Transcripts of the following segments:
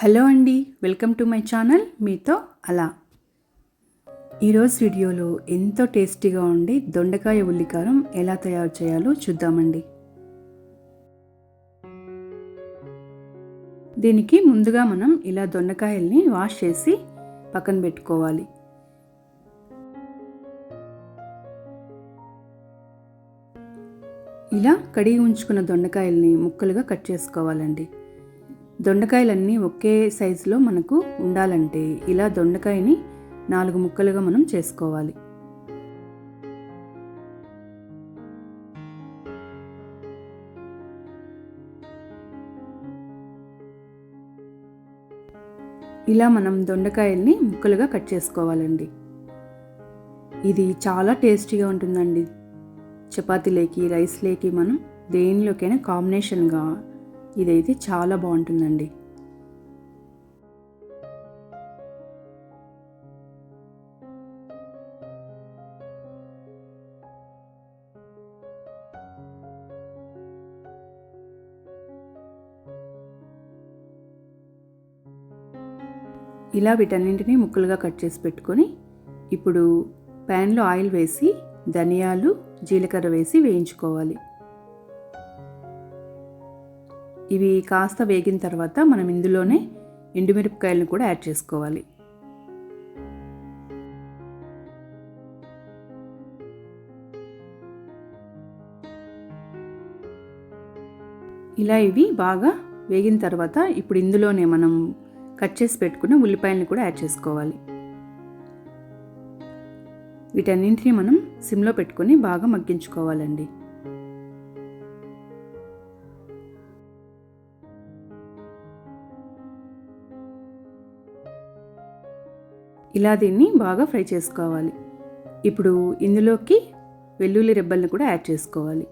Hello అండి welcome to my channel మీతో అలా. ఈరోజు వీడియోలో ఎంతో టేస్టీగా ఉండి దొండకాయ ఉల్లికారం ఎలా తయారు చేయాలో చూద్దామండి. దీనికి ముందుగా మనం ఇలా దొండకాయల్ని వాష్ చేసి పక్కన పెట్టుకోవాలి. ఇలా కడిగి ఉంచుకున్న దొండకాయల్ని ముక్కలుగా కట్ చేసుకోవాలండి. దొండకాయలన్నీ ఒకే సైజులో మనకు ఉండాలంటే ఇలా దొండకాయని నాలుగు ముక్కలుగా మనం చేసుకోవాలి. ఇలా మనం దొండకాయల్ని ముక్కలుగా కట్ చేసుకోవాలండి. ఇది చాలా టేస్టీగా ఉంటుందండి. చపాతీలేకి రైస్లేకి మనం దేనిలోకైనా కాంబినేషన్గా ఇదైతే చాలా బాగుంటుందండి. ఇలా వీటన్నింటినీ ముక్కలుగా కట్ చేసి పెట్టుకొని ఇప్పుడు ప్యాన్లో ఆయిల్ వేసి ధనియాలు జీలకర్ర వేసి వేయించుకోవాలి. ఇవి కాస్త వేగిన తర్వాత మనం ఇందులోనే ఎండుమిరపకాయలను కూడా యాడ్ చేసుకోవాలి. ఇలా ఇవి బాగా వేగిన తర్వాత ఇప్పుడు ఇందులోనే మనం కట్ చేసి పెట్టుకున్న ఉల్లిపాయలను కూడా యాడ్ చేసుకోవాలి. వీటన్నింటినీ మనం సిమ్లో పెట్టుకొని బాగా మగ్గించుకోవాలండి. ఇలా దీన్ని బాగా ఫ్రై చేసుకోవాలి. ఇప్పుడు ఇందులోకి వెల్లుల్లి రెబ్బల్ని కూడా యాడ్ చేసుకోవాలి.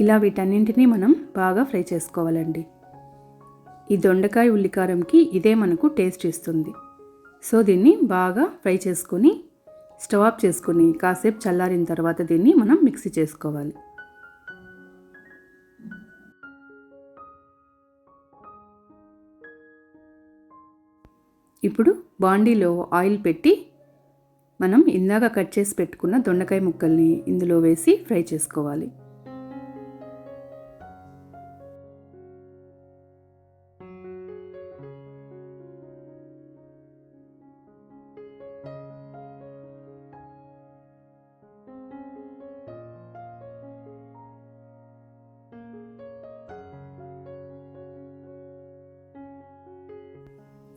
ఇలా వీటన్నింటినీ మనం బాగా ఫ్రై చేసుకోవాలండి. ఈ దొండకాయ ఉల్లికారంకి ఇదే మనకు టేస్ట్ ఇస్తుంది. సో దీన్ని బాగా ఫ్రై చేసుకొని స్టవ్ ఆఫ్ చేసుకొని కాసేపు చల్లారిన తర్వాత దీన్ని మనం మిక్సీ చేసుకోవాలి. ఇప్పుడు బాండీలో ఆయిల్ పెట్టి మనం ఇందాక కట్ చేసి పెట్టుకున్న దొండకాయ ముక్కల్ని ఇందులో వేసి ఫ్రై చేసుకోవాలి.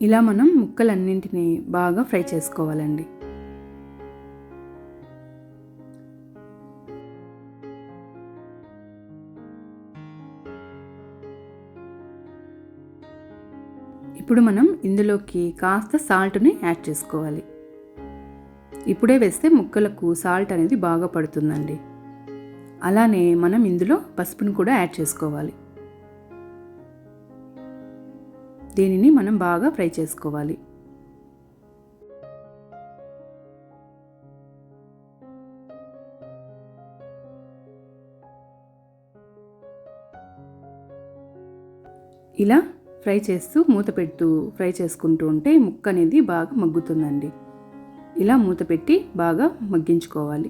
ఇలా మనం ముక్కలన్నింటినీ బాగా ఫ్రై చేసుకోవాలండి. ఇప్పుడు మనం ఇందులోకి కాస్త సాల్ట్ని యాడ్ చేసుకోవాలి. ఇప్పుడే వేస్తే ముక్కలకు సాల్ట్ అనేది బాగా పడుతుందండి. అలానే మనం ఇందులో పసుపును కూడా యాడ్ చేసుకోవాలి. దీనిని మనం బాగా ఫ్రై చేసుకోవాలి. ఇలా ఫ్రై చేస్తూ మూత పెడుతూ ఫ్రై చేసుకుంటూ ఉంటే ముక్క అనేది బాగా మగ్గుతుందండి. ఇలా మూత పెట్టి బాగా మగ్గించుకోవాలి.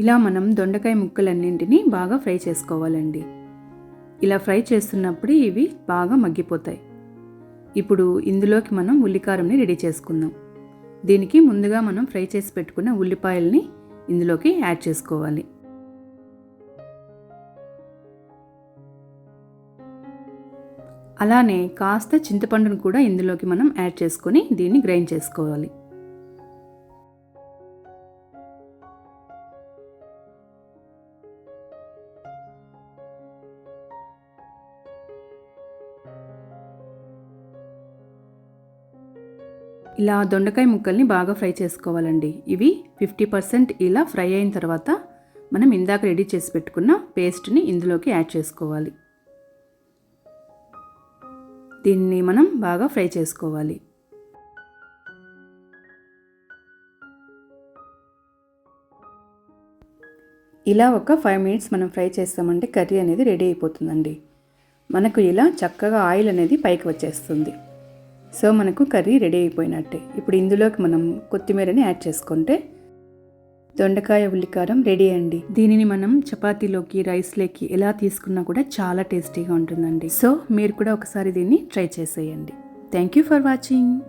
ఇలా మనం దొండకాయ ముక్కలన్నింటినీ బాగా ఫ్రై చేసుకోవాలండి. ఇలా ఫ్రై చేస్తున్నప్పుడు ఇవి బాగా మగ్గిపోతాయి. ఇప్పుడు ఇందులోకి మనం ఉల్లికారంని రెడీ చేసుకుందాం. దీనికి ముందుగా మనం ఫ్రై చేసి పెట్టుకున్న ఉల్లిపాయల్ని ఇందులోకి యాడ్ చేసుకోవాలి. అలానే కాస్త చింతపండును కూడా ఇందులోకి మనం యాడ్ చేసుకొని దీన్ని గ్రైండ్ చేసుకోవాలి. ఇలా దొండకాయ ముక్కల్ని బాగా ఫ్రై చేసుకోవాలండి. ఇవి ఫిఫ్టీ పర్సెంట్ ఇలా ఫ్రై అయిన తర్వాత మనం ఇందాక రెడీ చేసి పెట్టుకున్న పేస్ట్ని ఇందులోకి యాడ్ చేసుకోవాలి. దీన్ని మనం బాగా ఫ్రై చేసుకోవాలి. ఇలా ఒక ఫైవ్ మినిట్స్ మనం ఫ్రై చేస్తామంటే కర్రీ అనేది రెడీ అయిపోతుందండి. మనకు ఇలా చక్కగా ఆయిల్ అనేది పైకి వచ్చేస్తుంది. సో మనకు కర్రీ రెడీ అయిపోయినట్టే. ఇప్పుడు ఇందులోకి మనం కొత్తిమీరని యాడ్ చేసుకుంటే దొండకాయ ఉల్లికారం రెడీ అండి. దీనిని మనం చపాతీలోకి రైస్లోకి ఎలా తీసుకున్నా కూడా చాలా టేస్టీగా ఉంటుందండి. సో మీరు కూడా ఒకసారి దీన్ని ట్రై చేసేయండి. Thank you for watching.